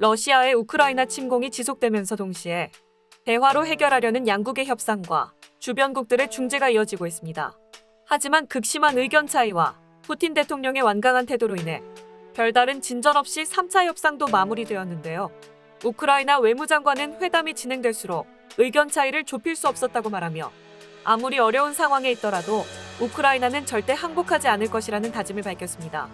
러시아의 우크라이나 침공이 지속되면서 동시에 대화로 해결하려는 양국의 협상과 주변국들의 중재가 이어지고 있습니다. 하지만 극심한 의견 차이와 푸틴 대통령의 완강한 태도로 인해 별다른 진전 없이 3차 협상도 마무리되었는데요. 우크라이나 외무장관은 회담이 진행될수록 의견 차이를 좁힐 수 없었다고 말하며 아무리 어려운 상황에 있더라도 우크라이나는 절대 항복하지 않을 것이라는 다짐을 밝혔습니다.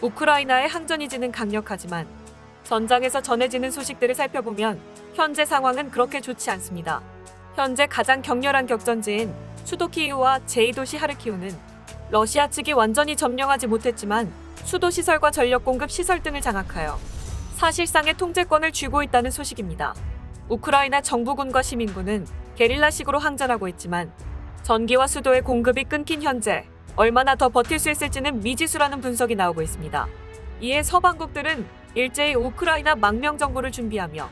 우크라이나의 항전이지는 강력하지만 전장에서 전해지는 소식들을 살펴보면 현재 상황은 그렇게 좋지 않습니다. 현재 가장 격렬한 격전지인 수도 키이우와 제2도시 하르키우는 러시아 측이 완전히 점령하지 못했지만 수도 시설과 전력 공급 시설 등을 장악하여 사실상의 통제권을 쥐고 있다는 소식입니다. 우크라이나 정부군과 시민군은 게릴라식으로 항전하고 있지만 전기와 수도의 공급이 끊긴 현재 얼마나 더 버틸 수 있을지는 미지수라는 분석이 나오고 있습니다. 이에 서방국들은 일제히 우크라이나 망명 정부를 준비하며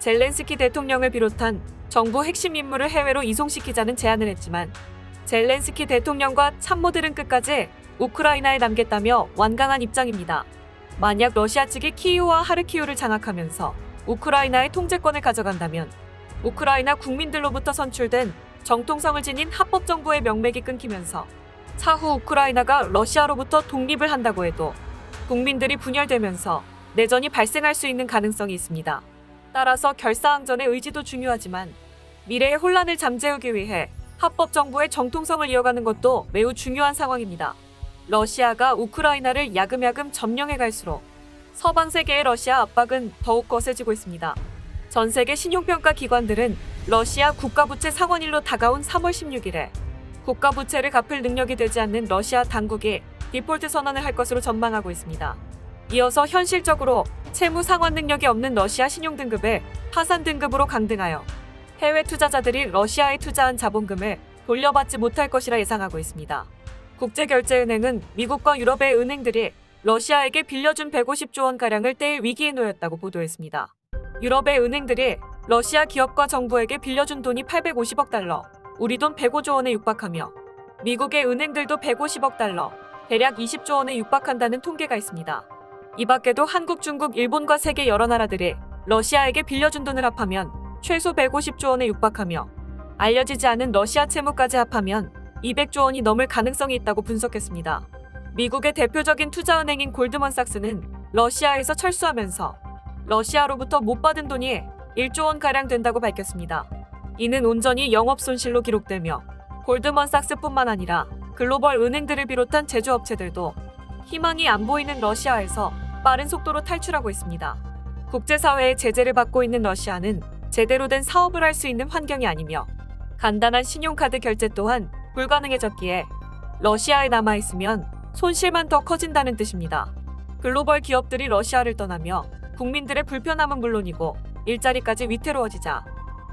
젤렌스키 대통령을 비롯한 정부 핵심 인물을 해외로 이송시키자는 제안을 했지만 젤렌스키 대통령과 참모들은 끝까지 우크라이나에 남겠다며 완강한 입장입니다. 만약 러시아 측이 키이우와 하르키우를 장악하면서 우크라이나의 통제권을 가져간다면 우크라이나 국민들로부터 선출된 정통성을 지닌 합법 정부의 명맥이 끊기면서 차후 우크라이나가 러시아로부터 독립을 한다고 해도 국민들이 분열되면서 내전이 발생할 수 있는 가능성이 있습니다. 따라서 결사항전의 의지도 중요하지만 미래의 혼란을 잠재우기 위해 합법 정부의 정통성을 이어가는 것도 매우 중요한 상황입니다. 러시아가 우크라이나를 야금야금 점령해 갈수록 서방 세계의 러시아 압박은 더욱 거세지고 있습니다. 전 세계 신용평가 기관들은 러시아 국가부채 상원일로 다가온 3월 16일에 국가부채를 갚을 능력이 되지 않는 러시아 당국이 디폴트 선언을 할 것으로 전망하고 있습니다. 이어서 현실적으로 채무 상환 능력이 없는 러시아 신용 등급을 파산 등급으로 강등하여 해외 투자자들이 러시아에 투자한 자본금을 돌려받지 못할 것이라 예상하고 있습니다. 국제결제은행은 미국과 유럽의 은행들이 러시아에게 빌려준 150조 원 가량을 떼일 위기에 놓였다고 보도했습니다. 유럽의 은행들이 러시아 기업과 정부에게 빌려준 돈이 850억 달러, 우리 돈 105조 원에 육박하며 미국의 은행들도 150억 달러, 대략 20조 원에 육박한다는 통계가 있습니다. 이 밖에도 한국, 중국, 일본과 세계 여러 나라들이 러시아에게 빌려준 돈을 합하면 최소 150조 원에 육박하며 알려지지 않은 러시아 채무까지 합하면 200조 원이 넘을 가능성이 있다고 분석했습니다. 미국의 대표적인 투자은행인 골드먼삭스는 러시아에서 철수하면서 러시아로부터 못 받은 돈이 1조 원 가량 된다고 밝혔습니다. 이는 온전히 영업 손실로 기록되며 골드먼삭스뿐만 아니라 글로벌 은행들을 비롯한 제조업체들도 희망이 안 보이는 러시아에서 빠른 속도로 탈출하고 있습니다. 국제사회의 제재를 받고 있는 러시아는 제대로 된 사업을 할 수 있는 환경이 아니며 간단한 신용카드 결제 또한 불가능해졌기에 러시아에 남아있으면 손실만 더 커진다는 뜻입니다. 글로벌 기업들이 러시아를 떠나며 국민들의 불편함은 물론이고 일자리까지 위태로워지자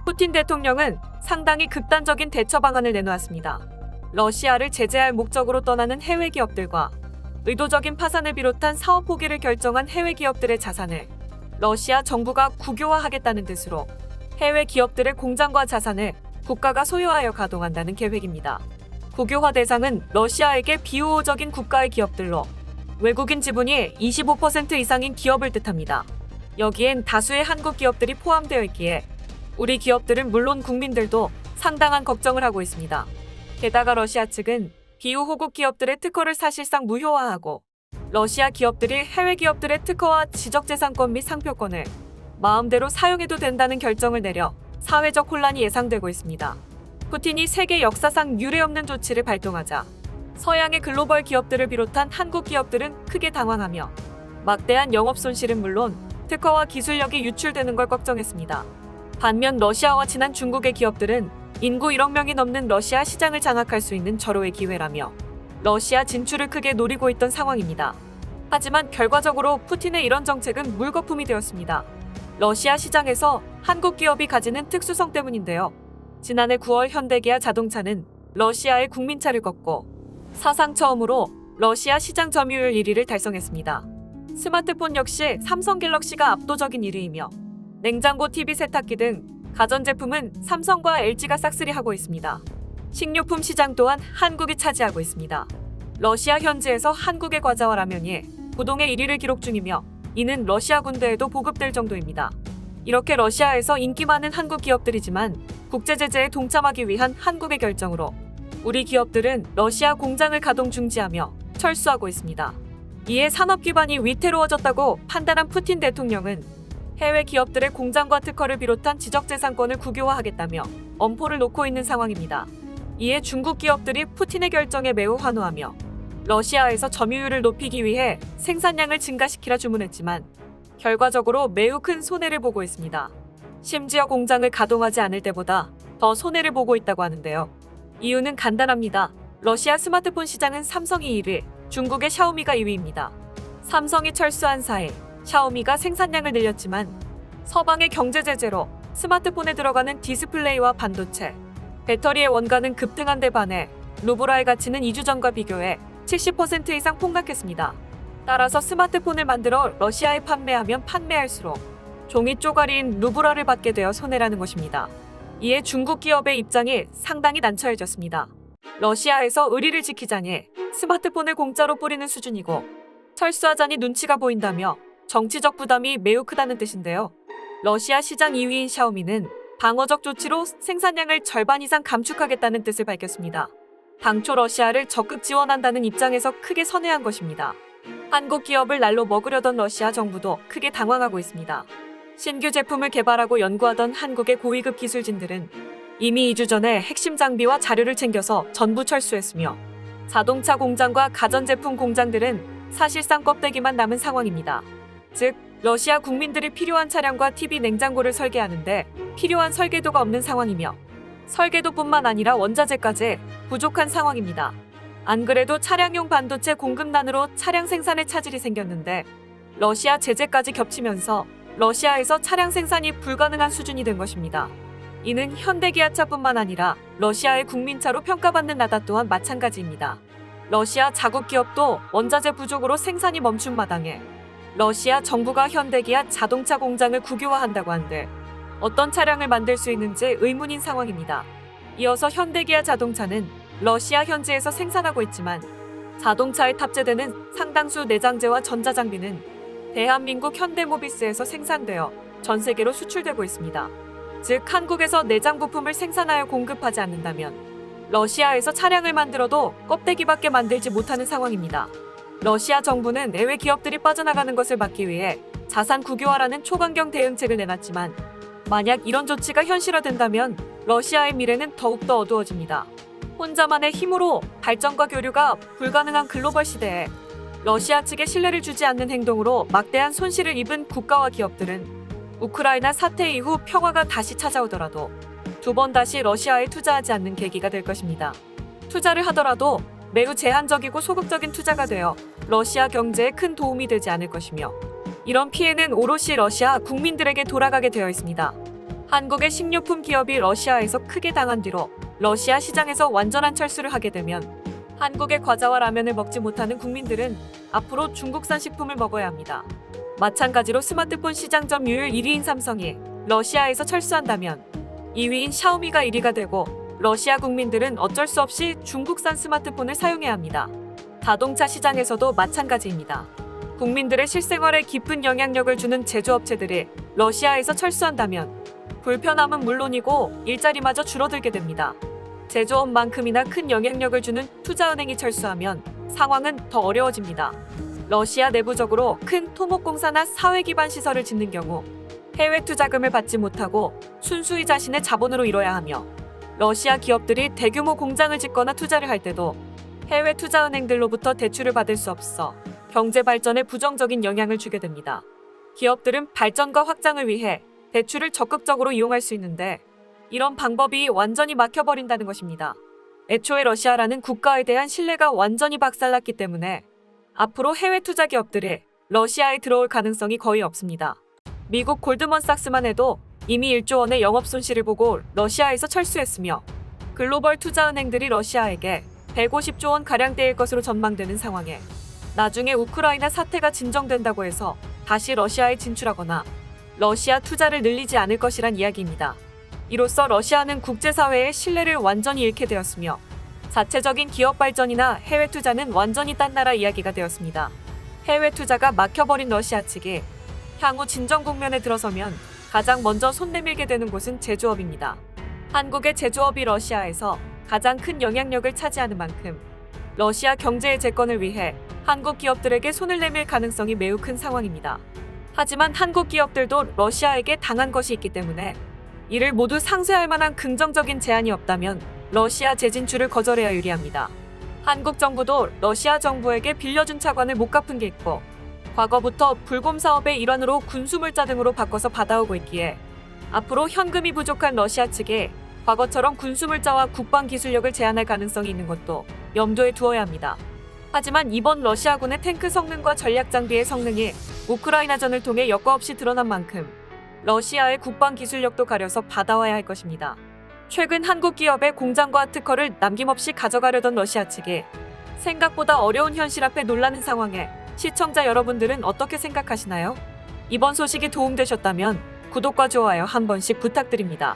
푸틴 대통령은 상당히 극단적인 대처 방안을 내놓았습니다. 러시아를 제재할 목적으로 떠나는 해외 기업들과 의도적인 파산을 비롯한 사업 포기를 결정한 해외 기업들의 자산을 러시아 정부가 국유화하겠다는 뜻으로 해외 기업들의 공장과 자산을 국가가 소유하여 가동한다는 계획입니다. 국유화 대상은 러시아에게 비우호적인 국가의 기업들로 외국인 지분이 25% 이상인 기업을 뜻합니다. 여기엔 다수의 한국 기업들이 포함되어 있기에 우리 기업들은 물론 국민들도 상당한 걱정을 하고 있습니다. 게다가 러시아 측은 비우호국 기업들의 특허를 사실상 무효화하고 러시아 기업들이 해외 기업들의 특허와 지적재산권 및 상표권을 마음대로 사용해도 된다는 결정을 내려 사회적 혼란이 예상되고 있습니다. 푸틴이 세계 역사상 유례없는 조치를 발동하자 서양의 글로벌 기업들을 비롯한 한국 기업들은 크게 당황하며 막대한 영업 손실은 물론 특허와 기술력이 유출되는 걸 걱정했습니다. 반면 러시아와 친한 중국의 기업들은 인구 1억 명이 넘는 러시아 시장을 장악할 수 있는 절호의 기회라며 러시아 진출을 크게 노리고 있던 상황입니다. 하지만 결과적으로 푸틴의 이런 정책은 물거품이 되었습니다. 러시아 시장에서 한국 기업이 가지는 특수성 때문인데요. 지난해 9월 현대기아 자동차는 러시아의 국민차를 꺾고 사상 처음으로 러시아 시장 점유율 1위를 달성했습니다. 스마트폰 역시 삼성 갤럭시가 압도적인 1위이며 냉장고, TV, 세탁기 등 가전제품은 삼성과 LG가 싹쓸이 하고 있습니다. 식료품 시장 또한 한국이 차지하고 있습니다. 러시아 현지에서 한국의 과자와 라면이 부동의 1위를 기록 중이며 이는 러시아 군대에도 보급될 정도입니다. 이렇게 러시아에서 인기 많은 한국 기업들이지만 국제 제재에 동참하기 위한 한국의 결정으로 우리 기업들은 러시아 공장을 가동 중지하며 철수하고 있습니다. 이에 산업 기반이 위태로워졌다고 판단한 푸틴 대통령은 해외 기업들의 공장과 특허를 비롯한 지적재산권을 국유화하겠다며 엄포를 놓고 있는 상황입니다. 이에 중국 기업들이 푸틴의 결정에 매우 환호하며 러시아에서 점유율을 높이기 위해 생산량을 증가시키라 주문했지만 결과적으로 매우 큰 손해를 보고 있습니다. 심지어 공장을 가동하지 않을 때보다 더 손해를 보고 있다고 하는데요. 이유는 간단합니다. 러시아 스마트폰 시장은 삼성이 1위, 중국의 샤오미가 2위입니다. 삼성이 철수한 사이 샤오미가 생산량을 늘렸지만 서방의 경제 제재로 스마트폰에 들어가는 디스플레이와 반도체, 배터리의 원가는 급등한 데 반해 루브라의 가치는 2주 전과 비교해 70% 이상 폭락했습니다. 따라서 스마트폰을 만들어 러시아에 판매하면 판매할수록 종이 쪼가리인 루브라를 받게 되어 손해라는 것입니다. 이에 중국 기업의 입장이 상당히 난처해졌습니다. 러시아에서 의리를 지키자니 스마트폰을 공짜로 뿌리는 수준이고 철수하자니 눈치가 보인다며 정치적 부담이 매우 크다는 뜻인데요. 러시아 시장 2위인 샤오미는 방어적 조치로 생산량을 절반 이상 감축하겠다는 뜻을 밝혔습니다. 당초 러시아를 적극 지원한다는 입장에서 크게 선회한 것입니다. 한국 기업을 날로 먹으려던 러시아 정부도 크게 당황하고 있습니다. 신규 제품을 개발하고 연구하던 한국의 고위급 기술진들은 이미 2주 전에 핵심 장비와 자료를 챙겨서 전부 철수했으며 자동차 공장과 가전제품 공장들은 사실상 껍데기만 남은 상황입니다. 즉, 러시아 국민들이 필요한 차량과 TV 냉장고를 설계하는데 필요한 설계도가 없는 상황이며 설계도뿐만 아니라 원자재까지 부족한 상황입니다. 안 그래도 차량용 반도체 공급난으로 차량 생산에 차질이 생겼는데 러시아 제재까지 겹치면서 러시아에서 차량 생산이 불가능한 수준이 된 것입니다. 이는 현대기아차뿐만 아니라 러시아의 국민차로 평가받는 나다 또한 마찬가지입니다. 러시아 자국 기업도 원자재 부족으로 생산이 멈춘 마당에 러시아 정부가 현대기아 자동차 공장을 국유화한다고 한들 어떤 차량을 만들 수 있는지 의문인 상황입니다. 이어서 현대기아 자동차는 러시아 현지에서 생산하고 있지만 자동차에 탑재되는 상당수 내장재와 전자장비는 대한민국 현대모비스에서 생산되어 전 세계로 수출되고 있습니다. 즉 한국에서 내장 부품을 생산하여 공급하지 않는다면 러시아에서 차량을 만들어도 껍데기밖에 만들지 못하는 상황입니다. 러시아 정부는 내외 기업들이 빠져나가는 것을 막기 위해 자산 국유화라는 초강경 대응책을 내놨지만 만약 이런 조치가 현실화된다면 러시아의 미래는 더욱더 어두워집니다. 혼자만의 힘으로 발전과 교류가 불가능한 글로벌 시대에 러시아 측에 신뢰를 주지 않는 행동으로 막대한 손실을 입은 국가와 기업들은 우크라이나 사태 이후 평화가 다시 찾아오더라도 두 번 다시 러시아에 투자하지 않는 계기가 될 것입니다. 투자를 하더라도 매우 제한적이고 소극적인 투자가 되어 러시아 경제에 큰 도움이 되지 않을 것이며 이런 피해는 오롯이 러시아 국민들에게 돌아가게 되어 있습니다. 한국의 식료품 기업이 러시아에서 크게 당한 뒤로 러시아 시장에서 완전한 철수를 하게 되면 한국의 과자와 라면을 먹지 못하는 국민들은 앞으로 중국산 식품을 먹어야 합니다. 마찬가지로 스마트폰 시장 점유율 1위인 삼성이 러시아에서 철수한다면 2위인 샤오미가 1위가 되고 러시아 국민들은 어쩔 수 없이 중국산 스마트폰을 사용해야 합니다. 자동차 시장에서도 마찬가지입니다. 국민들의 실생활에 깊은 영향력을 주는 제조업체들이 러시아에서 철수한다면 불편함은 물론이고 일자리마저 줄어들게 됩니다. 제조업만큼이나 큰 영향력을 주는 투자은행이 철수하면 상황은 더 어려워집니다. 러시아 내부적으로 큰 토목공사나 사회 기반 시설을 짓는 경우 해외 투자금을 받지 못하고 순수히 자신의 자본으로 이뤄야 하며 러시아 기업들이 대규모 공장을 짓거나 투자를 할 때도 해외 투자은행들로부터 대출을 받을 수 없어 경제 발전에 부정적인 영향을 주게 됩니다. 기업들은 발전과 확장을 위해 대출을 적극적으로 이용할 수 있는데 이런 방법이 완전히 막혀버린다는 것입니다. 애초에 러시아라는 국가에 대한 신뢰가 완전히 박살났기 때문에 앞으로 해외 투자 기업들이 러시아에 들어올 가능성이 거의 없습니다. 미국 골드먼삭스만 해도 이미 1조 원의 영업 손실을 보고 러시아에서 철수했으며 글로벌 투자은행들이 러시아에게 150조 원 가량 떼일 것으로 전망되는 상황에 나중에 우크라이나 사태가 진정된다고 해서 다시 러시아에 진출하거나 러시아 투자를 늘리지 않을 것이란 이야기입니다. 이로써 러시아는 국제사회의 신뢰를 완전히 잃게 되었으며 자체적인 기업 발전이나 해외 투자는 완전히 딴 나라 이야기가 되었습니다. 해외 투자가 막혀버린 러시아 측이 향후 진정 국면에 들어서면 가장 먼저 손 내밀게 되는 곳은 제조업입니다. 한국의 제조업이 러시아에서 가장 큰 영향력을 차지하는 만큼 러시아 경제의 재건을 위해 한국 기업들에게 손을 내밀 가능성이 매우 큰 상황입니다. 하지만 한국 기업들도 러시아에게 당한 것이 있기 때문에 이를 모두 상쇄할 만한 긍정적인 제안이 없다면 러시아 재진출을 거절해야 유리합니다. 한국 정부도 러시아 정부에게 빌려준 차관을 못 갚은 게 있고 과거부터 불곰 사업의 일환으로 군수물자 등으로 바꿔서 받아오고 있기에 앞으로 현금이 부족한 러시아 측에 과거처럼 군수물자와 국방 기술력을 제한할 가능성이 있는 것도 염두에 두어야 합니다. 하지만 이번 러시아군의 탱크 성능과 전략 장비의 성능이 우크라이나전을 통해 여과 없이 드러난 만큼 러시아의 국방 기술력도 가려서 받아와야 할 것입니다. 최근 한국 기업의 공장과 특허를 남김없이 가져가려던 러시아 측이 생각보다 어려운 현실 앞에 놀라는 상황에 시청자 여러분들은 어떻게 생각하시나요? 이번 소식이 도움되셨다면 구독과 좋아요 한 번씩 부탁드립니다.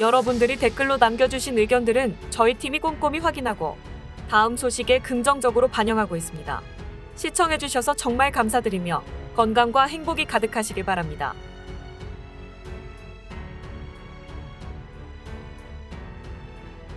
여러분들이 댓글로 남겨주신 의견들은 저희 팀이 꼼꼼히 확인하고 다음 소식에 긍정적으로 반영하고 있습니다. 시청해주셔서 정말 감사드리며 건강과 행복이 가득하시길 바랍니다.